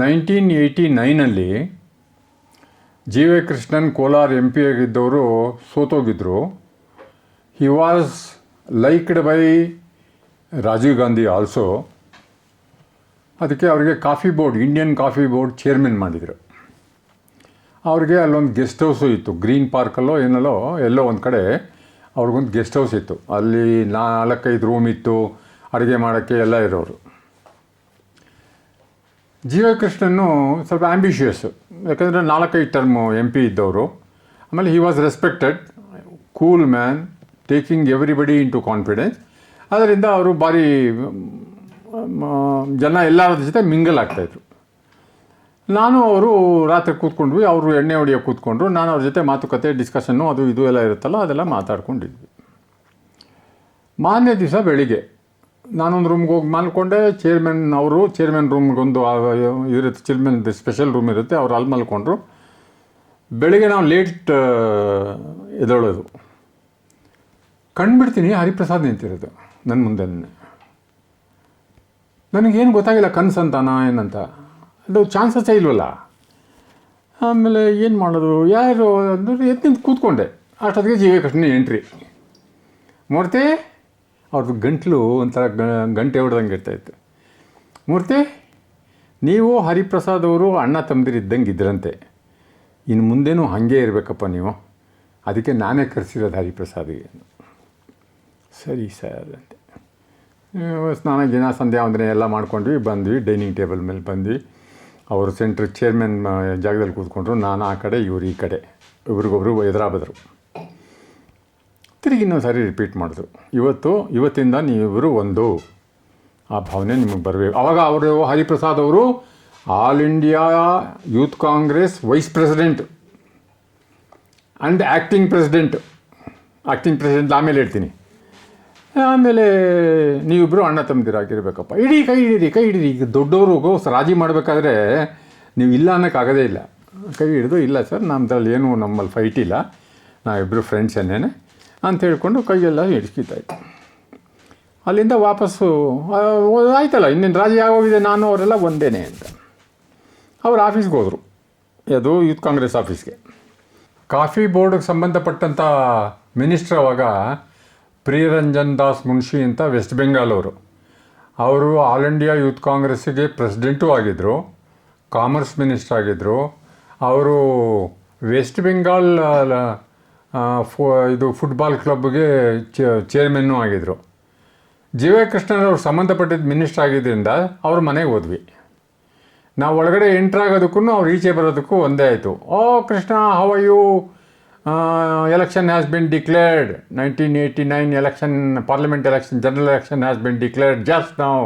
Nineteen eighty ನೈನಲ್ಲಿ G V Krishnan Kolar M P ಆಗಿದ್ದವರು ಸೋತೋಗಿದ್ದರು he was liked by Rajiv Gandhi also ಅದಕ್ಕೆ ಅವರಿಗೆ coffee board Indian coffee board chairman ಮಾಡಿದರು. ಅವ್ರಿಗೆ ಅಲ್ಲೊಂದು guest house ಇತ್ತು green ಪಾರ್ಕಲ್ಲೋ ಏನಲ್ಲೋ, ಎಲ್ಲೋ ಒಂದು ಕಡೆ ಅವ್ರಿಗೊಂದು ಗೆಸ್ಟ್ ಹೌಸ್ ಇತ್ತು. ಅಲ್ಲಿ ನಾಲ್ಕೈದು ರೂಮ್ ಇತ್ತು, ಅಡುಗೆ ಮಾಡೋಕ್ಕೆ ಎಲ್ಲ ಇರೋರು. ಜೀವ ಕೃಷ್ಣನ್ನು ಸ್ವಲ್ಪ ಆ್ಯಂಬಿಷಿಯಸ್ಸು ಯಾಕಂದರೆ ನಾಲ್ಕೈದು ಟರ್ಮು ಎಂ ಪಿ ಇದ್ದವರು. ಆಮೇಲೆ he was respected cool man taking everybody in to confidence ಅದರಿಂದ ಅವರು ಭಾರಿ ಜನ ಎಲ್ಲರ ಜೊತೆ ಮಿಂಗಲ್ ಆಗ್ತಾಯಿದ್ರು ನಾನು ಅವರು ರಾತ್ರಿ ಕೂತ್ಕೊಂಡ್ವಿ, ಅವರು ಎಣ್ಣೆ ಹೊಡಿಯೋ ಕೂತ್ಕೊಂಡ್ರು. ನಾನು ಅವ್ರ ಜೊತೆ ಮಾತುಕತೆ ಡಿಸ್ಕಷನ್ನು ಅದು ಇದು ಎಲ್ಲ ಇರುತ್ತಲ್ಲ, ಅದೆಲ್ಲ ಮಾತಾಡ್ಕೊಂಡಿದ್ವಿ. ಮಾನ್ಯ ದಿವಸ ಬೆಳಿಗ್ಗೆ. ನಾನೊಂದು ರೂಮ್ಗೆ ಹೋಗಿ ಮಲ್ಕೊಂಡೆ ಚೇರ್ಮನ್ ಅವರು ಚೇರ್ಮನ್ ರೂಮ್ಗೊಂದು ಒಂದು ಇರುತ್ತೆ ಚೇರ್ಮನ್ ಸ್ಪೆಷಲ್ ರೂಮ್ ಇರುತ್ತೆ, ಅವ್ರು ಅಲ್ಲಿ ಮಲ್ಕೊಂಡ್ರು. ಬೆಳಿಗ್ಗೆ ನಾವು ಲೇಟ್ ಎದೊಳೋದು ಕಂಡುಬಿಡ್ತೀನಿ ಹರಿಪ್ರಸಾದ್ ನಿಂತಿರೋದು ನನ್ನ ಮುಂದೆ ನನಗೇನು ಗೊತ್ತಾಗಿಲ್ಲ ಕನಸು ಅಂತಾನ ಏನಂತ. ಅದು ಚಾನ್ಸಸ್ಸೇ ಇಲ್ವಲ್ಲ. ಆಮೇಲೆ ಏನು ಮಾಡೋದು? ಯಾರು ಅಂದರೆ ನಿಂತು ಕೂತ್ಕೊಂಡೆ. ಅಷ್ಟೊತ್ತಿಗೆ ಜೀವ ಕೃಷ್ಣ ಎಂಟ್ರಿ ಮೂರ್ತಿ? ಅವ್ರದ್ದು ಗಂಟ್ಲು ಒಂಥರ ಗಂಟೆ ಹೊಡೆದಂಗೆ ಇರ್ತಾಯಿತ್ತು. ಮೂರ್ತಿ, ನೀವು ಹರಿಪ್ರಸಾದ್ ಅವರು ಅಣ್ಣ ತಮ್ಮದಿರು ಇದ್ದಂಗೆ ಇದ್ರಂತೆ. ಇನ್ನು ಮುಂದೇನೂ ಹಾಗೇ ಇರಬೇಕಪ್ಪ ನೀವು. ಅದಕ್ಕೆ ನಾನೇ ಕರೆಸಿರೋದು ಹರಿಪ್ರಸಾದಿಗೆ. ಸರಿ ಸರ್ ಅಂತೆ. ಸ್ನಾನ ದಿನ ಸಂಧ್ಯಾ ವಂದನೆ ಎಲ್ಲ ಮಾಡ್ಕೊಂಡ್ವಿ, ಬಂದ್ವಿ, ಡೈನಿಂಗ್ ಟೇಬಲ್ ಮೇಲೆ ಬಂದ್ವಿ. ಅವರು ಸೆಂಟ್ರ್ ಚೇರ್ಮನ್ ಜಾಗದಲ್ಲಿ ಕೂತ್ಕೊಂಡ್ರು, ನಾನು ಆ ಕಡೆ, ಇವರು ಈ ಕಡೆ. ಇವ್ರಿಗೊಬ್ರು ಎದುರಾ ಬದರು ತಿರುಗಿ ಇನ್ನೊಂದು ಸಾರಿ ರಿಪೀಟ್ ಮಾಡಿದ್ರು. ಇವತ್ತು, ಇವತ್ತಿಂದ ನೀವಿಬ್ಬರು ಒಂದು. ಆ ಭಾವನೆ ನಿಮಗೆ ಬರಬೇಕು ಆವಾಗ ಅವರು ಹರಿಪ್ರಸಾದ್ ಅವರು, All India Youth Congress vice president and acting president. Acting president ಆಮೇಲೆ ಹೇಳ್ತೀನಿ. ಆಮೇಲೆ ನೀವಿಬ್ಬರು ಅಣ್ಣ ತಮ್ಮದಿರಾಗಿರ್ಬೇಕಪ್ಪ ಇಡೀ ಕೈ ಹಿಡೀರಿ ಕೈ ಹಿಡೀರಿ. ಈಗ ದೊಡ್ಡವ್ರಿಗೂ ರಾಜಿ ಮಾಡಬೇಕಾದ್ರೆ ನೀವು ಇಲ್ಲ ಅನ್ನೋಕ್ಕಾಗೋದೇ ಇಲ್ಲ. ಕೈ ಹಿಡಿದು, ಇಲ್ಲ ಸರ್ ನಮ್ಮದ್ರಲ್ಲಿ ಏನು ನಮ್ಮಲ್ಲಿ ಫೈಟ್ ಇಲ್ಲ. ನಾವಿಬ್ಬರು ಫ್ರೆಂಡ್ಸ್ ಏನೇನೆ ಅಂತ ಹೇಳ್ಕೊಂಡು ಕೈಯೆಲ್ಲ ಹಿಡ್ಸ್ಕಿತ್ತಾಯ್ತು ಅಲ್ಲಿಂದ ವಾಪಸ್ಸು ಆಯ್ತಲ್ಲ, ಇನ್ನೇನು ರಾಜಿ ಆಗೋಗಿದೆ ನಾನು, ಅವರೆಲ್ಲ ಒಂದೇನೆ ಅಂತ. ಅವ್ರು ಆಫೀಸ್ಗೆ ಹೋದರು. ಅದು ಯೂತ್ ಕಾಂಗ್ರೆಸ್ ಆಫೀಸ್ಗೆ. ಕಾಫಿ ಬೋರ್ಡ್ಗೆ ಸಂಬಂಧಪಟ್ಟಂಥ ಮಿನಿಸ್ಟ್ರ್ ಅವಾಗ ಪ್ರಿಯರಂಜನ್ ದಾಸ್ ಮುನ್ಷಿ ಅಂತ ವೆಸ್ಟ್ ಬೆಂಗಾಲ್ ಅವರು. ಅವರು ಆಲ್ ಇಂಡಿಯಾ ಯೂತ್ ಕಾಂಗ್ರೆಸ್ಸಿಗೆ ಪ್ರೆಸಿಡೆಂಟೂ ಆಗಿದ್ದರು ಕಾಮರ್ಸ್ ಮಿನಿಸ್ಟ್ರ್ ಆಗಿದ್ದರು ಅವರು ವೆಸ್ಟ್ ಬೆಂಗಾಲ್ ಫು, ಇದು ಫುಟ್ಬಾಲ್ ಕ್ಲಬ್ಗೆ ಚೇರ್ಮನ್ನೂ ಆಗಿದ್ದರು ಜಿ ವಿ ಕೃಷ್ಣನವ್ರು ಸಂಬಂಧಪಟ್ಟಿದ್ದ ಮಿನಿಸ್ಟರ್ ಆಗಿದ್ದರಿಂದ ಅವ್ರ ಮನೆಗೆ ಹೋದ್ವಿ. ನಾವು ಒಳಗಡೆ ಎಂಟ್ರ್ ಆಗೋದಕ್ಕೂ ಅವ್ರು ಈಚೆ ಬರೋದಕ್ಕೂ ಒಂದೇ ಆಯಿತು. ಓ, Krishna how are you election has been declared nineteen eighty nine election parliament election general election has been declared just ನಾವು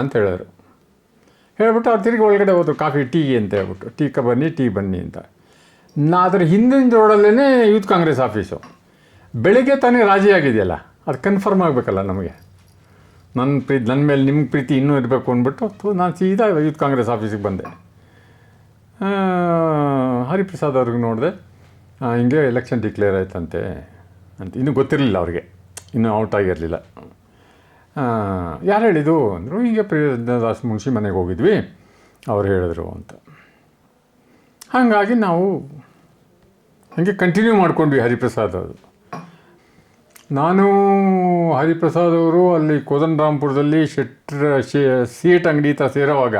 ಅಂತ ಹೇಳಿದರು. ಹೇಳ್ಬಿಟ್ಟು ಅವ್ರು ತಿರುಗಿ ಒಳಗಡೆ ಹೋದ್ರು, ಕಾಫಿ, ಟೀ ಅಂತ ಹೇಳ್ಬಿಟ್ಟು. ಟೀ ಕ ಬನ್ನಿ ಟೀ ಬನ್ನಿ ಅಂತ. ನಾ ಅದ್ರ ಹಿಂದಿನ ರೋಡಲ್ಲೇ ಯೂತ್ ಕಾಂಗ್ರೆಸ್ ಆಫೀಸು. ಬೆಳಿಗ್ಗೆ ತಾನೇ ರಾಜಿ ಆಗಿದೆಯಲ್ಲ, ಅದು ಕನ್ಫರ್ಮ್ ಆಗಬೇಕಲ್ಲ ನಮಗೆ. ನನ್ನ ಪ್ರೀತಿ ನನ್ನ ಮೇಲೆ ನಿಮ್ಮ ಪ್ರೀತಿ ಇನ್ನೂ ಇರಬೇಕು ಅಂದ್ಬಿಟ್ಟು ನಾನು ಸೀದಾ ಯೂತ್ ಕಾಂಗ್ರೆಸ್ ಆಫೀಸಿಗೆ ಬಂದೆ. ಹರಿಪ್ರಸಾದ್ ಅವ್ರಿಗೆ ನೋಡಿದೆ ಹಿಂಗೆ ಎಲೆಕ್ಷನ್ ಡಿಕ್ಲೇರ್ ಆಯ್ತಂತೆ ಅಂತ. ಇನ್ನೂ ಗೊತ್ತಿರಲಿಲ್ಲ ಅವ್ರಿಗೆ. ಇನ್ನೂ ಔಟ್ ಆಗಿರಲಿಲ್ಲ. ಯಾರು ಹೇಳಿದ್ದು ಅಂದರು, ಹೀಗೆ ಪ್ರಿಯದಾಸ್ ಮುನ್ಷಿ ಮನೆಗೆ ಹೋಗಿದ್ವಿ, ಅವ್ರು ಹೇಳಿದ್ರು ಅಂತ. ಹಾಗಾಗಿ ನಾವು ಹಾಗೆ ಕಂಟಿನ್ಯೂ ಮಾಡ್ಕೊಂಡ್ವಿ ಹರಿಪ್ರಸಾದ್ ಅವರು. ನಾನು ಹರಿಪ್ರಸಾದ್ ಅವರು ಅಲ್ಲಿ ಕೋದಂಡರಾಮ್ಪುರದಲ್ಲಿ ಶೆಟ್ರ ಸೀಟ್ ಅಂಗಡಿ ಹತ್ರ ಸೇರೋವಾಗ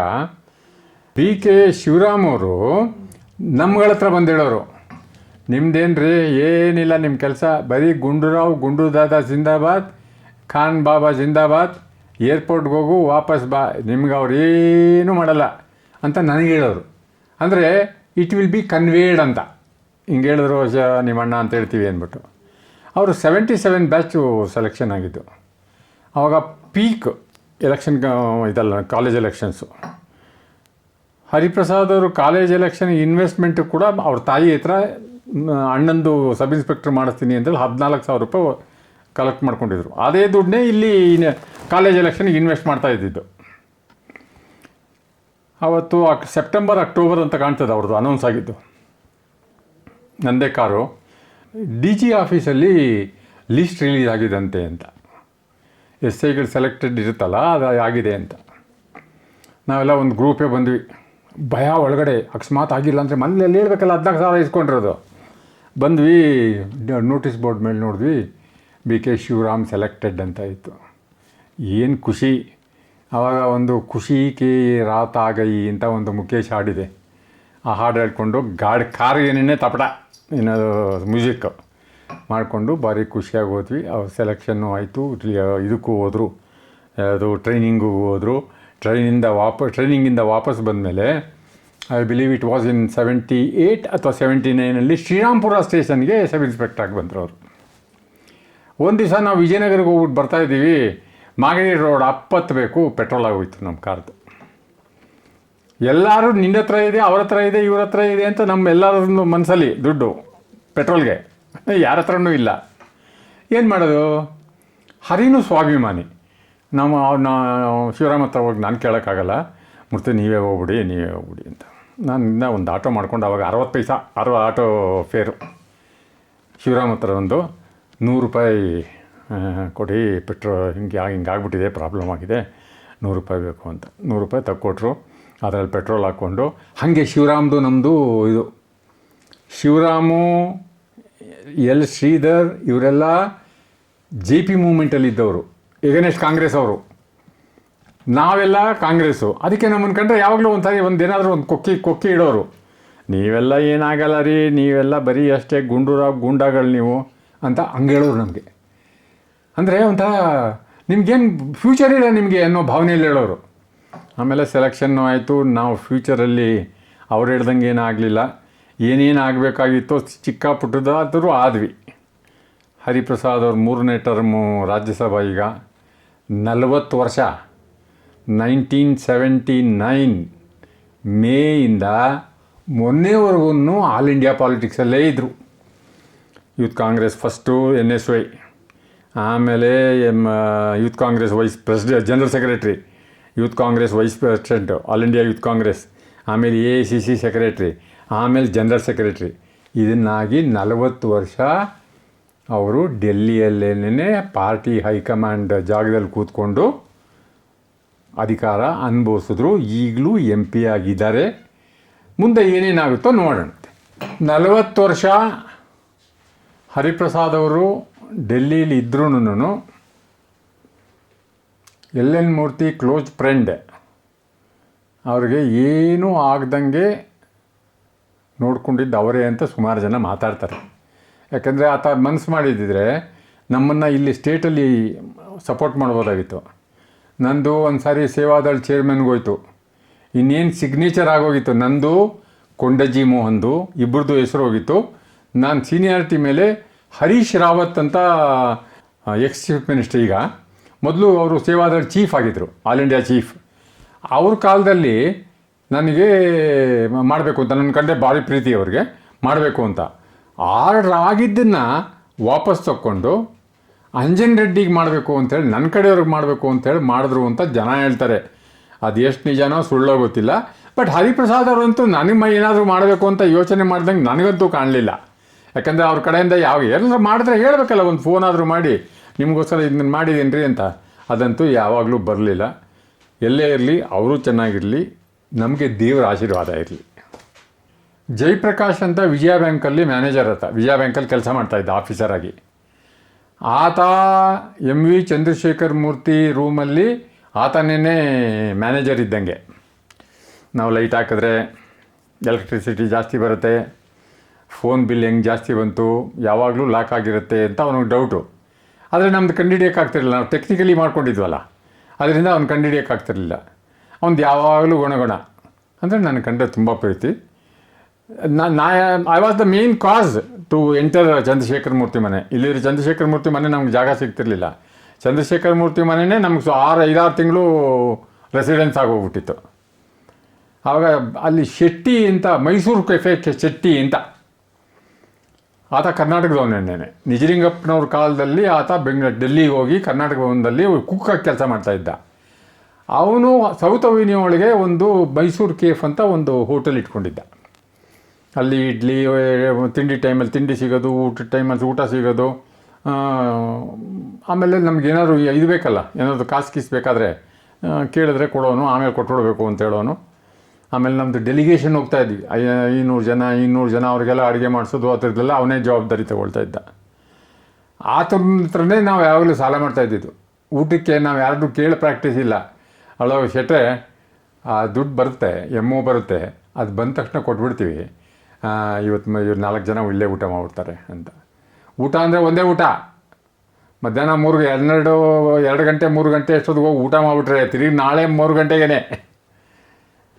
ಬಿ ಕೆ ಶಿವರಾಮ್ ಅವರು ನಮ್ಗಳ ಹತ್ರ ಬಂದೇಳೋರು ನಿಮ್ದೇನು ನಿಮ್ದೇನ್ರಿ? ಏನಿಲ್ಲ ನಿಮ್ಮ ಕೆಲಸ? ಬರೀ ಗುಂಡುರಾವ್ ಗುಂಡು ದಾದಾ ಜಿಂದಾಬಾದ್, ಖಾನ್ ಬಾಬಾ ಜಿಂದಾಬಾದ್, ಏರ್ಪೋರ್ಟ್ಗೆ ಹೋಗು, ವಾಪಸ್ ಬಾ. ನಿಮ್ಗೆ ಅವ್ರು ಏನೂ ಮಾಡಲ್ಲ ಅಂತ ನನಗೆ ಹೇಳೋರು. ಅಂದರೆ, ಇಟ್ ವಿಲ್ ಬಿ ಕನ್ವೇಡ್ ಅಂತ. ಹಿಂಗೆ ಹೇಳಿದ್ರು ಶ ನಿಮ್ಮ ಅಣ್ಣ ಅಂತ ಹೇಳ್ತೀವಿ ಅಂದ್ಬಿಟ್ಟು. ಅವರು ಸೆವೆಂಟಿ ಸೆವೆನ್ ಬ್ಯಾಚು ಸೆಲೆಕ್ಷನ್ ಆಗಿದ್ದು ಆವಾಗ ಪೀಕ್ ಎಲೆಕ್ಷನ್ ಇದಲ್ಲ ಕಾಲೇಜ್ ಎಲೆಕ್ಷನ್ಸು ಹರಿಪ್ರಸಾದ್ ಅವರು ಕಾಲೇಜ್ ಎಲೆಕ್ಷನ್ ಇನ್ವೆಸ್ಟ್ಮೆಂಟು ಕೂಡ ಅವ್ರ ತಾಯಿ ಹತ್ರ ಅಣ್ಣಂದು ಸಬ್ ಇನ್ಸ್ಪೆಕ್ಟರ್ ಮಾಡಿಸ್ತೀನಿ ಅಂತೇಳಿ ಹದಿನಾಲ್ಕು ಸಾವಿರ ರೂಪಾಯಿ ಕಲೆಕ್ಟ್ ಮಾಡ್ಕೊಂಡಿದ್ರು. ಅದೇ ದುಡ್ಡನ್ನೇ ಇಲ್ಲಿ ಕಾಲೇಜ್ ಎಲೆಕ್ಷನ್ಗೆ ಇನ್ವೆಸ್ಟ್ ಮಾಡ್ತಾ ಇದ್ದಿದ್ದು. ಅವತ್ತು ಸೆಪ್ಟೆಂಬರ್ ಅಕ್ಟೋಬರ್ ಅಂತ ಕಾಣ್ತದೆ ಅವ್ರದ್ದು ಅನೌನ್ಸ್ ಆಗಿದ್ದು. ನಂದೇ ಕಾರು. ಡಿ ಜಿ ಆಫೀಸಲ್ಲಿ ಲಿಸ್ಟ್ ರಿಲೀಸ್ ಆಗಿದಂತೆ ಅಂತ. ಎಸ್ ಐಗಳು ಸೆಲೆಕ್ಟೆಡ್ ಇರುತ್ತಲ್ಲ, ಅದು ಆಗಿದೆ ಅಂತ. ನಾವೆಲ್ಲ ಒಂದು ಗ್ರೂಪೇ ಬಂದ್ವಿ. ಭಯ ಒಳಗಡೆ, ಅಕಸ್ಮಾತ್ ಆಗಿಲ್ಲ ಅಂದರೆ ಮನೇಲಿ ಹೇಳ್ಬೇಕಲ್ಲ, ಹದಿನಾಲ್ಕು ಸಾವಿರ ಇಸ್ಕೊಂಡಿರೋದು. ಬಂದ್ವಿ ನೋಟಿಸ್ ಬೋರ್ಡ್ ಮೇಲೆ ನೋಡಿದ್ವಿ ಬಿ ಕೆ ಶಿವರಾಮ್ ಸೆಲೆಕ್ಟೆಡ್ ಅಂತ ಇತ್ತು. ಏನು ಖುಷಿ. ಆವಾಗ ಒಂದು ಖುಷಿ ಕೇ ರಾತ ಆಗೈ ಅಂತ ಒಂದು ಮುಖೇಶ್ ಹಾಡಿದೆ. ಆ ಹಾಡು ಹೇಳ್ಕೊಂಡು ಗಾಡಿ ಕಾರ್ಗೇನೇ ತಪಟ ಏನದು ಮ್ಯೂಸಿಕ್ ಮಾಡಿಕೊಂಡು ಭಾರಿ ಖುಷಿಯಾಗಿ ಹೋದ್ವಿ. ಅವ್ರು ಸೆಲೆಕ್ಷನ್ನು ಆಯಿತು. ಇದಕ್ಕೂ ಹೋದರು. ಅದು ಟ್ರೈನಿಂಗೂ ಹೋದರು. ಟ್ರೈನಿಂದ ವಾಪಸ್ ಟ್ರೈನಿಂಗಿಂದ ವಾಪಸ್ ಬಂದಮೇಲೆ I believe it was in seventy eight ಅಥವಾ ಸೆವೆಂಟಿ ನೈನಲ್ಲಿ ಶ್ರೀರಾಮ್ಪುರ ಸ್ಟೇಷನ್ಗೆ ಸಬ್ ಇನ್ಸ್ಪೆಕ್ಟರ್ ಆಗಿ ಬಂದರು ಅವರು. ಒಂದು ದಿವಸ ನಾವು ವಿಜಯನಗರಕ್ಕೆ ಹೋಗ್ಬಿಟ್ಟು ಬರ್ತಾ ಇದ್ದೀವಿ. ಮಾಗಡಿ ರೋಡ್ ಅಪ್ಪತ್ತಬೇಕು ಪೆಟ್ರೋಲ್ ಆಗೋಯ್ತು ನಮ್ಮ ಕಾರ್ದು. ಎಲ್ಲರೂ ನಿನ್ನ ಹತ್ರ ಇದೆ, ಅವ್ರ ಹತ್ರ ಇದೆ, ಇವ್ರ ಹತ್ರ ಇದೆ ಅಂತ ನಮ್ಮ ಎಲ್ಲರನ್ನು ಮನಸ್ಸಲ್ಲಿ ದುಡ್ಡು, ಪೆಟ್ರೋಲ್ಗೆ. ಯಾರ ಹತ್ರನೂ ಇಲ್ಲ. ಏನು ಮಾಡೋದು? ಹರಿನೂ ಸ್ವಾಭಿಮಾನಿ. ನಮ್ಮ ಅವ್ರನ್ನ ಶಿವರಾಮ್ ಹತ್ರ ಹೋಗಿ ನಾನು ಕೇಳೋಕ್ಕಾಗಲ್ಲ. ಮೂರ್ತಿ, ನೀವೇ ಹೋಗ್ಬಿಡಿ ನೀವೇ ಹೋಗ್ಬಿಡಿ ಅಂತ. ನಾನು ಇನ್ನೂ ಒಂದು ಆಟೋ ಮಾಡ್ಕೊಂಡು ಅವಾಗ ಅರವತ್ತು ಪೈಸ ಅರವ ಆಟೋ ಫೇರು. ಶಿವರಾಮ್ ಹತ್ರ ಒಂದು ನೂರು ರೂಪಾಯಿ ಕೊಡಿ, ಪೆಟ್ರೋಲ್ ಹಿಂಗೆ ಹಿಂಗೆ ಆಗಿಬಿಟ್ಟಿದೆ, ಪ್ರಾಬ್ಲಮ್ ಆಗಿದೆ. ನೂರು ರೂಪಾಯಿ ಬೇಕು ಅಂತ. ನೂರು ರೂಪಾಯಿ ತಕ್ಕೊಟ್ರು. ಅದರಲ್ಲಿ ಪೆಟ್ರೋಲ್ ಹಾಕ್ಕೊಂಡು. ಹಾಗೆ ಶಿವರಾಮ್ದು ನಮ್ಮದು ಇದು. ಶಿವರಾಮು, ಎಲ್ ಶ್ರೀಧರ್ ಇವರೆಲ್ಲ ಜೆ ಪಿ ಮೂಮೆಂಟಲ್ಲಿ ಇದ್ದವರು ಎಗನೆಸ್ಟ್ ಕಾಂಗ್ರೆಸ್ ಅವರು. ನಾವೆಲ್ಲ ಕಾಂಗ್ರೆಸ್ಸು. ಅದಕ್ಕೆ ನಮ್ಮನ್ನು ಕಂಡ್ರೆ ಯಾವಾಗಲೂ ಒಂದ್ಸರಿ ಒಂದು ಏನಾದರೂ ಒಂದು ಕೊಕ್ಕಿ ಕೊಕ್ಕಿ ಇಡೋರು. ನೀವೆಲ್ಲ ಏನಾಗಲ್ಲ ರೀ, ನೀವೆಲ್ಲ ಬರೀ ಅಷ್ಟೇ ಗುಂಡೂರ, ಗುಂಡಾಗಳು ನೀವು ಅಂತ ಹೇಳೋರು ನಮಗೆ. ಅಂದರೆ ಒಂಥರ ನಿಮ್ಗೇನು ಫ್ಯೂಚರ್ ಇಲ್ಲ ನಿಮಗೆ ಅನ್ನೋ ಭಾವನೆಯಲ್ಲಿ ಹೇಳೋರು. ಆಮೇಲೆ ಸೆಲೆಕ್ಷನ್ನು ಆಯಿತು. ನಾವು ಫ್ಯೂಚರಲ್ಲಿ ಅವ್ರು ಹೇಳ್ದಂಗೆ ಏನಾಗಲಿಲ್ಲ ಏನೇನು ಆಗಬೇಕಾಗಿತ್ತು ಚಿಕ್ಕ ಪುಟ್ಟದಾದರೂ ಆದ್ವಿ. ಹರಿಪ್ರಸಾದ್ ಅವ್ರ ಮೂರನೇ ಟರ್ಮು ರಾಜ್ಯಸಭಾ ಈಗ. ನಲವತ್ತು ವರ್ಷ. ನೈನ್ಟೀನ್ ಸೆವೆಂಟಿ ನೈನ್ ಮೇಯಿಂದ ಮೊನ್ನೆವರೆಗೂ ಆಲ್ ಇಂಡಿಯಾ ಪಾಲಿಟಿಕ್ಸಲ್ಲೇ ಇದ್ದರು Youth Congress first N S Y ಆಮೇಲೆ Youth Congress vice president general secretary Youth Congress vice president, All India Youth Congress, ಆಮೇಲೆ A I C C secretary, ಆಮೇಲೆ ಜನರಲ್ ಸೆಕ್ರೆಟ್ರಿ. ಇದನ್ನಾಗಿ ನಲವತ್ತು ವರ್ಷ ಅವರು ಡೆಲ್ಲಿಯಲ್ಲೇನೇ ಪಾರ್ಟಿ ಹೈಕಮಾಂಡ್ ಜಾಗದಲ್ಲಿ ಕೂತ್ಕೊಂಡು ಅಧಿಕಾರ ಅನುಭವಿಸಿದ್ರು. ಈಗಲೂ ಎಂ ಪಿ ಆಗಿದ್ದಾರೆ. ಮುಂದೆ ಏನೇನಾಗುತ್ತೋ ನೋಡೋಣಂತೆ ನಲವತ್ತು ವರ್ಷ ಹರಿಪ್ರಸಾದ್ ಅವರು ಡೆಲ್ಲೀಲಿ ಇದ್ರೂ L N Murthy? Close friend ಅವ್ರಿಗೆ ಏನೂ ಆಗ್ದಂಗೆ ನೋಡ್ಕೊಂಡಿದ್ದು ಅವರೇ ಅಂತ ಸುಮಾರು ಜನ ಮಾತಾಡ್ತಾರೆ. ಯಾಕೆಂದರೆ ಆತ ಮನಸ್ಸು ಮಾಡಿದ್ದಿದ್ರೆ ನಮ್ಮನ್ನು ಇಲ್ಲಿ ಸ್ಟೇಟಲ್ಲಿ ಸಪೋರ್ಟ್ ಮಾಡ್ಬೋದಾಗಿತ್ತು. ನಂದು ಒಂದು ಸಾರಿ ಸೇವಾದಳ್ ಚೇರ್ಮನ್ಗೋಯ್ತು ಇನ್ನೇನು ಸಿಗ್ನೇಚರ್ ಆಗೋಗಿತ್ತು? ನಂದು, ಕೊಂಡಜ್ಜಿ ಮೋಹನ್ದು ಇಬ್ಬರದು ಹೆಸರು ಹೋಗಿತ್ತು. ನಾನು ಸೀನಿಯಾರಿಟಿ ಮೇಲೆ ಹರೀಶ್ ರಾವತ್ ಅಂತ ಎಕ್ಸ್ ಚೀಫ್ ಮಿನಿಸ್ಟರ್ ಈಗ. ಮೊದಲು ಅವರು ಸೇವಾದಲ್ಲಿ ಚೀಫ್ ಆಗಿದ್ದರು ಆಲ್ ಇಂಡಿಯಾ ಚೀಫ್ ಅವ್ರ ಕಾಲದಲ್ಲಿ ನನಗೆ ಮಾಡಬೇಕು ಅಂತ ನನ್ನ ಕಂಡೆ ಭಾರಿ ಪ್ರೀತಿ ಅವ್ರಿಗೆ, ಮಾಡಬೇಕು ಅಂತ. ಆರ್ಡ್ರ್ ಆಗಿದ್ದನ್ನು ವಾಪಸ್ ತಕ್ಕೊಂಡು ಅಂಜನ್ ರೆಡ್ಡಿಗೆ ಮಾಡಬೇಕು ಅಂತೇಳಿ ನನ್ನ ಕಡೆಯವ್ರಿಗೆ ಮಾಡಬೇಕು ಅಂತೇಳಿ ಮಾಡಿದ್ರು ಅಂತ ಜನ ಹೇಳ್ತಾರೆ. ಅದು ಎಷ್ಟು ನಿಜನೋ ಸುಳ್ಳೋ ಗೊತ್ತಿಲ್ಲ. ಬಟ್ ಹರಿಪ್ರಸಾದ್ ಅವರಂತೂ ನನಗೆ ಏನಾದರೂ ಮಾಡಬೇಕು ಅಂತ ಯೋಚನೆ ಮಾಡ್ದಂಗೆ ನನಗಂತೂ ಕಾಣಲಿಲ್ಲ. ಯಾಕಂದರೆ ಅವ್ರ ಕಡೆಯಿಂದ ಯಾವ ಏನಾದರೂ ಮಾಡಿದ್ರೆ ಹೇಳಬೇಕಲ್ಲ, ಒಂದು ಫೋನ್ ಆದರೂ ಮಾಡಿ. ನಿಮಗೋಸ್ಕರ ಇದನ್ನ ಮಾಡಿದ್ದೀನಿ ರೀ ಅಂತ. ಅದಂತೂ ಯಾವಾಗಲೂ ಬರಲಿಲ್ಲ. ಎಲ್ಲೇ ಇರಲಿ, ಅವರು ಚೆನ್ನಾಗಿರಲಿ, ನಮಗೆ ದೇವರ ಆಶೀರ್ವಾದ ಇರಲಿ. ಜಯಪ್ರಕಾಶ್ ಅಂತ ವಿಜಯ ಬ್ಯಾಂಕಲ್ಲಿ ಮ್ಯಾನೇಜರ್ ಆತ ವಿಜಯ ಬ್ಯಾಂಕಲ್ಲಿ ಕೆಲಸ ಮಾಡ್ತಾಯಿದ್ದ ಆಫೀಸರ್ ಆಗಿ. ಆತ ಎಂ ವಿ ಚಂದ್ರಶೇಖರ್ ಮೂರ್ತಿ ರೂಮಲ್ಲಿ ಆತನೇ ಮ್ಯಾನೇಜರ್ ಇದ್ದಂಗೆ. ನಾವು ಲೈಟ್ ಹಾಕಿದ್ರೆ ಎಲೆಕ್ಟ್ರಿಸಿಟಿ ಜಾಸ್ತಿ ಬರುತ್ತೆ, ಫೋನ್ ಬಿಲ್ ಹೆಂಗೆ ಜಾಸ್ತಿ ಬಂತು, ಯಾವಾಗಲೂ ಲಾಕ್ ಆಗಿರುತ್ತೆ ಅಂತ ಅವನಿಗೆ ಡೌಟು. ಆದರೆ ನಮ್ದು ಕಂಡುಹಿಡಿಯೋಕ್ಕಾಗ್ತಿರಲಿಲ್ಲ ನಾವು ಟೆಕ್ನಿಕಲಿ ಮಾಡ್ಕೊಂಡಿದ್ವಲ್ಲ. ಅದರಿಂದ ಅವ್ನು ಕಂಡುಹಿಡಿಯೋಕ್ಕಾಗ್ತಿರಲಿಲ್ಲ ಅವ್ನು ಯಾವಾಗಲೂ ಗುಣಗುಣ. ಅಂದರೆ ನನ್ನ ಕಂಡ ತುಂಬ ಪ್ರೀತಿ. ನಾ I was the main cause to enter Chandrashekhara Murthy ಮನೆ. ಇಲ್ಲಿರೋ ಚಂದ್ರಶೇಖರ ಮೂರ್ತಿ ಮನೆ ನಮ್ಗೆ ಜಾಗ ಸಿಗ್ತಿರಲಿಲ್ಲ. ಚಂದ್ರಶೇಖರ್ ಮೂರ್ತಿ ಮನೆಯೇ ನಮ್ಗೆ ಆರು, ಐದಾರು ತಿಂಗಳು ರೆಸಿಡೆನ್ಸ್ ಆಗೋಗ್ಬಿಟ್ಟಿತ್ತು. ಆವಾಗ ಅಲ್ಲಿ ಶೆಟ್ಟಿ ಅಂತ, ಮೈಸೂರು ಕೆಫೆ ಶೆಟ್ಟಿ ಅಂತ. ಆತ ಕರ್ನಾಟಕದವನೇನೆ ನಿಜಲಿಂಗಪ್ಪನವ್ರ ಕಾಲದಲ್ಲಿ ಆತ ಬೆಂಗ ಡೆಲ್ಲಿಗೆ ಹೋಗಿ ಕರ್ನಾಟಕ ಭವನದಲ್ಲಿ ಕುಕ್ಕಾಗಿ ಕೆಲಸ ಮಾಡ್ತಾ ಇದ್ದ. ಅವನು ಸೌತ್ ಅವಿನ್ಯೂ ಒಳಗೆ ಒಂದು ಮೈಸೂರು ಕೇಫ್ ಅಂತ ಒಂದು ಹೋಟೆಲ್ ಇಟ್ಕೊಂಡಿದ್ದ. ಅಲ್ಲಿ ಇಡ್ಲಿ ತಿಂಡಿ ಟೈಮಲ್ಲಿ ತಿಂಡಿ ಸಿಗೋದು ಊಟದ ಟೈಮಲ್ಲಿ ಊಟ ಸಿಗೋದು ಆಮೇಲೆ ನಮ್ಗೆ ಏನಾದರೂ ಇದು ಬೇಕಲ್ಲ ಏನಾದರೂ ಕಾಸು ಕೀಸ್ ಬೇಕಾದರೆ ಆ, ಕೇಳಿದ್ರೆ ಕೊಡೋನು ಆಮೇಲೆ ಕೊಟ್ಬಿಡ್ಬೇಕು ಅಂತ ಹೇಳೋನು. ಆಮೇಲೆ ನಮ್ಮದು ಡೆಲಿಗೇಷನ್ ಹೋಗ್ತಾ ಇದ್ವಿ. ಐನೂರು ಜನ ಇನ್ನೂರು ಜನ ಅವ್ರಿಗೆಲ್ಲ ಅಡುಗೆ ಮಾಡಿಸೋದು ಆ ಥರದ್ದೆಲ್ಲ ಅವನೇ ಜವಾಬ್ದಾರಿ ತಗೊಳ್ತಾ ಇದ್ದ. ಹತ್ರನೇ ನಾವು ಯಾವಾಗಲೂ ಸಾಲ ಮಾಡ್ತಾ ಇದ್ದಿದ್ದು. ಊಟಕ್ಕೆ ನಾವು ಯಾರಿಗೂ ಕೇಳಿ ಪ್ರಾಕ್ಟೀಸ್ ಇಲ್ಲ. ಅಳೋ ಶೆಟ್ರೆ ಆ ದುಡ್ಡು ಬರುತ್ತೆ ಎಮ್ಮು ಬರುತ್ತೆ ಅದು ಬಂದ ತಕ್ಷಣ ಕೊಟ್ಬಿಡ್ತೀವಿ. ಆ, ಇವತ್ತು ಇವ್ರು ನಾಲ್ಕು ಜನ ಇಲ್ಲೇ ಊಟ ಮಾಡ್ಬಿಡ್ತಾರೆ ಅಂತ. ಊಟ ಅಂದರೆ ಒಂದೇ ಊಟ. ಮಧ್ಯಾಹ್ನ ಮೂರು ಹನ್ನೆರಡು ಎರಡು ಗಂಟೆ ಮೂರು ಗಂಟೆ ಅಷ್ಟೊತ್ತಿಗೆ ಹೋಗಿ ಊಟ ಮಾಡಿಬಿಟ್ರೆ ತಿರುಗಿ ನಾಳೆ ಮೂರು ಗಂಟೆಗೇನೆ.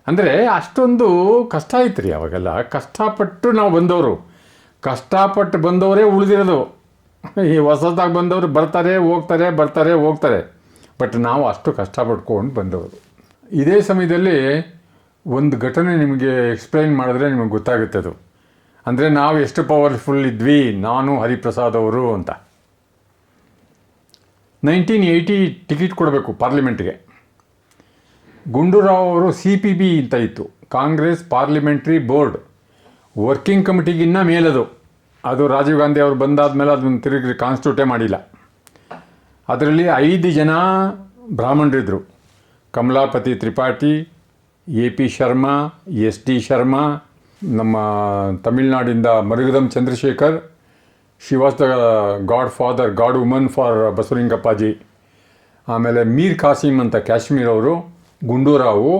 ಅಂದರೆ ಅಷ್ಟೊಂದು ಕಷ್ಟ ಐತೆ ರೀ ಅವಾಗೆಲ್ಲ. ಕಷ್ಟಪಟ್ಟು ನಾವು ಬಂದವರು. ಕಷ್ಟಪಟ್ಟು ಬಂದವರೇ ಉಳಿದಿರೋದು. ಈ ಹೊಸದಾಗಿ ಬಂದವರು ಬರ್ತಾರೆ, ಹೋಗ್ತಾರೆ ಬರ್ತಾರೆ, ಹೋಗ್ತಾರೆ. ಬಟ್ ನಾವು ಅಷ್ಟು ಕಷ್ಟಪಟ್ಕೊಂಡು ಬಂದವರು. ಇದೇ ಸಮಯದಲ್ಲಿ ಒಂದು ಘಟನೆ ನಿಮಗೆ ಎಕ್ಸ್ಪ್ಲೈನ್ ಮಾಡಿದ್ರೆ ನಿಮಗೆ ಗೊತ್ತಾಗುತ್ತೆ ಅದು. ಅಂದರೆ ನಾವು ಎಷ್ಟು ಪವರ್ಫುಲ್ ಇದ್ವಿ, ನಾನು ಹರಿಪ್ರಸಾದ್ ಅವರು ಅಂತ. ನೈನ್ಟೀನ್ ಏಯ್ಟಿ ಟಿಕೆಟ್ ಕೊಡಬೇಕು ಪಾರ್ಲಿಮೆಂಟ್ಗೆ ಗುಂಡೂರಾವ್ ಅವರು ಸಿ ಪಿ ಬಿ ಅಂತ ಇತ್ತು. Congress parliamentary board. ವರ್ಕಿಂಗ್ ಕಮಿಟಿಗಿನ್ನ ಮೇಲದು. ಅದು ರಾಜೀವ್ ಗಾಂಧಿ ಅವರು ಬಂದಾದ ಮೇಲೆ ಅದನ್ನು ತಿರುಗಿ ಕಾನ್ಸ್ಟಿಟ್ಯೂಟೇ ಮಾಡಿಲ್ಲ. ಅದರಲ್ಲಿ ಐದು ಜನ ಬ್ರಾಹ್ಮಣರಿದ್ದರು Kamalapati Tripathi, A P Sharma, S D Sharma, ನಮ್ಮ ತಮಿಳ್ನಾಡಿಂದ Maragatham Chandrashekhar she was godfather, god woman for Basavalingappaji. ಆಮೇಲೆ ಮೀರ್ ಖಾಸಿಮ್ ಅಂತ ಕಾಶ್ಮೀರ್ ಅವರು ಗುಂಡೂರಾವು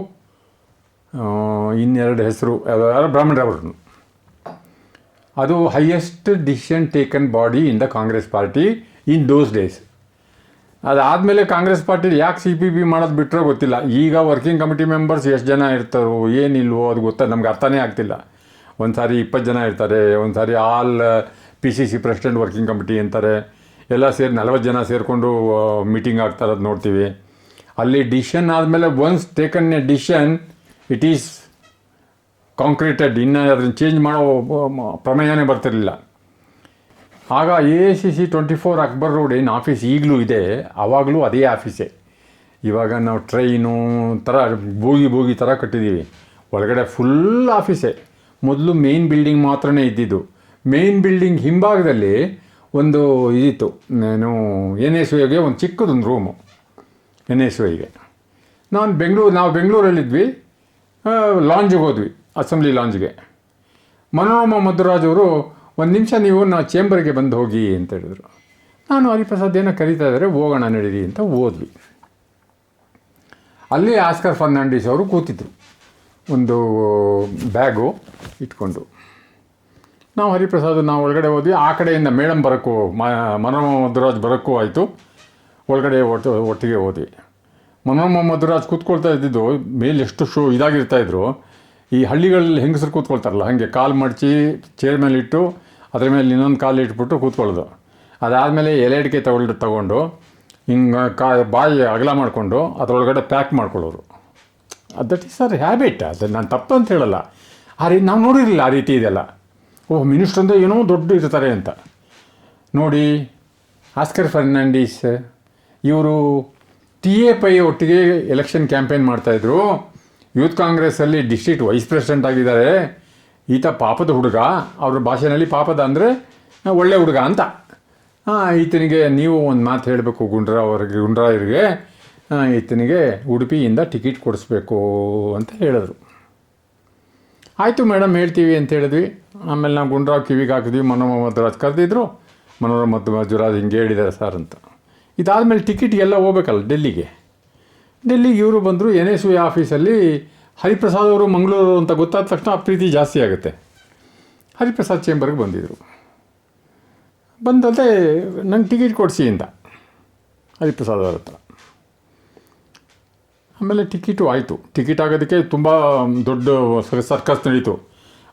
ಇನ್ನೆರಡು ಹೆಸರು ಯಾರು ಬ್ರಾಹ್ಮಣರವರು. ಅದು highest decision taken body in the Congress party in those days ಅದಾದಮೇಲೆ ಕಾಂಗ್ರೆಸ್ ಪಾರ್ಟಿ ಯಾಕೆ ಸಿ ಪಿ ಬಿ ಮಾಡೋದು ಬಿಟ್ಟರೆ ಗೊತ್ತಿಲ್ಲ. ಈಗ ವರ್ಕಿಂಗ್ ಕಮಿಟಿ ಮೆಂಬರ್ಸ್ ಎಷ್ಟು ಜನ ಇರ್ತಾರೋ, ಏನಿಲ್ವೋ ಅದು ಗೊತ್ತಾ, ನಮ್ಗೆ ಅರ್ಥನೇ ಆಗ್ತಿಲ್ಲ. ಒಂದು ಸಾರಿ ಇಪ್ಪತ್ತು ಜನ ಇರ್ತಾರೆ ಒಂದು ಸಾರಿ all P C C president working committee ಅಂತಾರೆ. ಎಲ್ಲ ಸೇರಿ ನಲವತ್ತು ಜನ ಸೇರಿಕೊಂಡು ಮೀಟಿಂಗ್ ಆಗ್ತಾರದು ನೋಡ್ತೀವಿ. ಅಲ್ಲಿ ಡಿಸಿಷನ್ ಆದಮೇಲೆ once taken a decision it is concreted ಇನ್ನು ಅದನ್ನು ಚೇಂಜ್ ಮಾಡೋ ಪ್ರಮೇಯನೇ ಬರ್ತಿರಲಿಲ್ಲ. ಆಗ A C C twenty four Akbar road ಏನು ಆಫೀಸ್ ಈಗಲೂ ಇದೆ ಆವಾಗಲೂ ಅದೇ ಆಫೀಸೇ ಇವಾಗ ನಾವು ಟ್ರೈನು ಥರ ಬೋಗಿ ಬೋಗಿ ಥರ ಕಟ್ಟಿದ್ದೀವಿ ಒಳಗಡೆ ಫುಲ್ ಆಫೀಸೇ ಮೊದಲು ಮೇನ್ ಬಿಲ್ಡಿಂಗ್ ಮಾತ್ರನೇ ಇದ್ದಿದ್ದು. ಮೇನ್ ಬಿಲ್ಡಿಂಗ್ ಹಿಂಭಾಗದಲ್ಲಿ ಒಂದು ಇದಿತ್ತು. ಏನು ಎನ್ ಎಸ್ ಒಂದು ಚಿಕ್ಕದೊಂದು ರೂಮು ಎನ್ ಎಸ್ ವೈಗೆ ನಾನು ಬೆಂಗಳೂರು, ನಾವು ಬೆಂಗಳೂರಲ್ಲಿದ್ವಿ. ಲಾಂಜಿಗೆ ಹೋದ್ವಿ ಅಸೆಂಬ್ಲಿ ಲಾಂಜ್ಗೆ ಮನೋರಮ ಮಧುರಾಜ್ ಅವರು, ಒಂದು ನಿಮಿಷ ನೀವು ನಾ ಚೇಂಬರ್ಗೆ ಬಂದು ಹೋಗಿ ಅಂತ ಹೇಳಿದ್ರು. ನಾನು ಹರಿಪ್ರಸಾದ್ ಏನೋ ಕರೀತಾ ಇದ್ದಾರೆ ಹೋಗೋಣ ನಡೀರಿ ಅಂತ ಹೋದ್ವಿ. ಅಲ್ಲಿ ಆಸ್ಕರ್ ಫರ್ನಾಂಡಿಸ್ ಅವರು ಕೂತಿದ್ರು. ಒಂದು ಬ್ಯಾಗು ಇಟ್ಕೊಂಡು. ನಾವು ಹರಿಪ್ರಸಾದ್, ನಾವು ಒಳಗಡೆ ಹೋದ್ವಿ. ಆ ಕಡೆಯಿಂದ ಮೇಡಮ್ ಬರೋಕ್ಕೂ ಮನೋರಮ ಮಧುರಾಜ್ ಬರೋಕ್ಕೂ ಆಯಿತು. ಒಳಗಡೆ ಒಟ್ಟು ಒಟ್ಟಿಗೆ ಹೋದ್ವಿ ಮನೋರಮ ಮಧುರಾಜ್ ಕೂತ್ಕೊಳ್ತಾ ಇದ್ದಿದ್ದು, ಮೇಲೆ ಎಷ್ಟು ಶೋ ಇದಾಗಿರ್ತಾ ಇದ್ರು, ಈ ಹಳ್ಳಿಗಳಲ್ಲಿ ಹೆಂಗಸರು ಕೂತ್ಕೊಳ್ತಾರಲ್ಲ, ಹಾಗೆ ಕಾಲು ಮಡಚಿ ಚೇರ್ ಮೇಲೆ ಇಟ್ಟು, ಅದ್ರ ಮೇಲೆ ಇನ್ನೊಂದು ಕಾಲು ಇಟ್ಬಿಟ್ಟು ಕೂತ್ಕೊಳ್ಳೋದು. ಅದಾದಮೇಲೆ ಎಲೆ ಅಡಿಕೆ ತಗೊಂಡು ತಗೊಂಡು, ಹಿಂಗೆ ಕಾ ಬಾಯಿ ಅಗಲ ಮಾಡಿಕೊಂಡು, ಅದರೊಳಗಡೆ ಪ್ಯಾಕ್ ಮಾಡ್ಕೊಳ್ಳೋರು. ದಟ್ ಈಸ್ ಸರ್ ಹ್ಯಾಬಿಟ್ ಅದು ನಾನು ತಪ್ಪು ಅಂತ ಹೇಳಲ್ಲ. ಆ ರೀತಿ ನಾವು ನೋಡಿರಲಿಲ್ಲ ಆ ರೀತಿ ಇದೆಲ್ಲ. ಓಹ್, ಮಿನಿಸ್ಟ್ರ್ ಏನೋ ದೊಡ್ಡ ಇರ್ತಾರೆ ಅಂತ. ನೋಡಿ, ಆಸ್ಕರ್ ಫರ್ನಾಂಡಿಸ್ ಇವರು ಟಿ ಎ ಪೈ ಒಟ್ಟಿಗೆ ಎಲೆಕ್ಷನ್ ಕ್ಯಾಂಪೇನ್ ಮಾಡ್ತಾಯಿದ್ರು ಯೂತ್ ಕಾಂಗ್ರೆಸ್ಸಲ್ಲಿ ಡಿಸ್ಟ್ರಿಕ್ಟ್ ವೈಸ್ ಪ್ರೆಸಿಡೆಂಟ್ ಆಗಿದ್ದಾರೆ. ಈತ ಪಾಪದ ಹುಡುಗ. ಅವ್ರ ಭಾಷೆನಲ್ಲಿ ಪಾಪದ ಅಂದರೆ ಒಳ್ಳೆ ಹುಡುಗ ಅಂತ. ಈತನಿಗೆ ನೀವು ಒಂದು ಮಾತು ಹೇಳಬೇಕು ಗುಂಡ್ರಾ ಅವ್ರಿಗೆ, ಗುಂಡ್ರಾಯರಿಗೆ. ಈತನಿಗೆ ಉಡುಪಿಯಿಂದ ಟಿಕೆಟ್ ಕೊಡಿಸ್ಬೇಕು ಅಂತ ಹೇಳಿದ್ರು. ಆಯಿತು ಮೇಡಮ್ ಹೇಳ್ತೀವಿ ಅಂತ ಹೇಳಿದ್ವಿ. ಆಮೇಲೆ ನಾವು ಗುಂಡ್ರಾವ್ ಕಿವಿಗೆ ಹಾಕಿದ್ವಿ. ಮನೋರಮ ಮಧುರಾಜ್ ಕರೆದಿದ್ರು. ಮನೋರಮ ಮಧು ಮಧುರಾಜ್ ಹಿಂಗೆ ಹೇಳಿದ್ದಾರೆ ಸರ್ ಅಂತ. ಇದಾದಮೇಲೆ ಟಿಕೆಟ್ ಎಲ್ಲ ಹೋಗ್ಬೇಕಲ್ಲ ಡೆಲ್ಲಿಗೆ. ಡೆಲ್ಲಿಗೆ ಇವರು ಬಂದರು ಎನ್ ಎಸ್ ವಿ ಆಫೀಸಲ್ಲಿ ಹರಿಪ್ರಸಾದ್ ಅವರು ಮಂಗಳೂರು ಅಂತ ಗೊತ್ತಾದ ತಕ್ಷಣ ಆ ಪ್ರೀತಿ ಜಾಸ್ತಿ ಆಗುತ್ತೆ. ಹರಿಪ್ರಸಾದ್ ಚೇಂಬರ್ಗೆ ಬಂದಿದ್ದರು ಬಂದಲ್ಲದೆ ನಂಗೆ ಟಿಕೆಟ್ ಕೊಡಿಸಿ ಅಂತ ಹರಿಪ್ರಸಾದ್ ಅವ್ರ ಹತ್ರ. ಆಮೇಲೆ ಟಿಕೆಟು ಆಯಿತು. ಟಿಕೆಟ್ ಆಗೋದಕ್ಕೆ ತುಂಬ ದೊಡ್ಡ ಸರ್ಕಸ್ ನಡೀತು.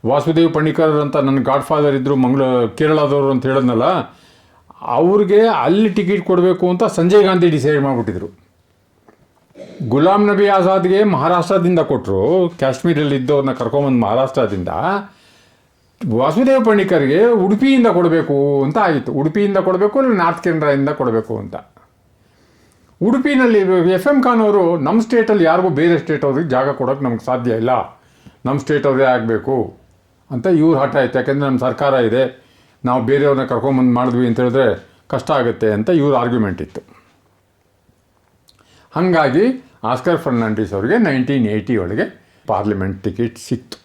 ವಾಸುದೇವ್ ಪಣಿಕರ್ ಅಂತ ನನ್ನ ಗಾಡ್ ಫಾದರ್ ಇದ್ದರು ಮಂಗಳ, ಕೇರಳದವರು ಅಂತ ಹೇಳಿದ್ನಲ್ಲ ಅವ್ರಿಗೆ ಅಲ್ಲಿ ಟಿಕೆಟ್ ಕೊಡಬೇಕು ಅಂತ ಸಂಜಯ್ ಗಾಂಧಿ ಡಿಸೈಡ್ ಮಾಡಿಬಿಟ್ಟಿದ್ರು. ಗುಲಾಂ ನಬಿ ಆಜಾದ್ಗೆ ಮಹಾರಾಷ್ಟ್ರದಿಂದ ಕೊಟ್ಟರು ಕಾಶ್ಮೀರಲ್ಲಿ ಇದ್ದವ್ರನ್ನ ಕರ್ಕೊಂಬಂದು ಮಹಾರಾಷ್ಟ್ರದಿಂದ, ವಾಸುದೇವ್ ಪಂಡಿಕರ್ಗೆ ಉಡುಪಿಯಿಂದ ಕೊಡಬೇಕು ಅಂತ ಆಗಿತ್ತು ಉಡುಪಿಯಿಂದ ಕೊಡಬೇಕು ಇಲ್ಲ ನಾರ್ತ್ ಕೆನರಾದಿಂದ ಕೊಡಬೇಕು ಅಂತ. ಉಡುಪಿನಲ್ಲಿ ಎಫ್ ಎಂ ಖಾನ್ ಅವರು ನಮ್ಮ ಸ್ಟೇಟಲ್ಲಿ ಯಾರಿಗೂ ಬೇರೆ ಸ್ಟೇಟ್ ಅವ್ರಿಗೆ ಜಾಗ ಕೊಡೋಕೆ ನಮ್ಗೆ ಸಾಧ್ಯ ಇಲ್ಲ. ನಮ್ಮ ಸ್ಟೇಟ್ ಅವರೇ ಆಗಬೇಕು ಅಂತ ಇವ್ರು ಹಠ ಆಯ್ತು ಯಾಕೆಂದರೆ ನಮ್ಮ ಸರ್ಕಾರ ಇದೆ. ನಾವು ಬೇರೆಯವ್ರನ್ನ ಕರ್ಕೊಂಬಂದು ಮಾಡಿದ್ವಿ ಅಂತ ಹೇಳಿದ್ರೆ ಕಷ್ಟ ಆಗುತ್ತೆ ಅಂತ ಇವ್ರ ಆರ್ಗ್ಯುಮೆಂಟ್ ಇತ್ತು. ಹಾಗಾಗಿ ಆಸ್ಕರ್ ಫರ್ನಾಂಡಿಸ್ ಅವರಿಗೆ ನೈನ್ಟೀನ್ ಏಯ್ಟಿ ಒಳಗೆ ಪಾರ್ಲಿಮೆಂಟ್ ಟಿಕೆಟ್ ಸಿಕ್ತು.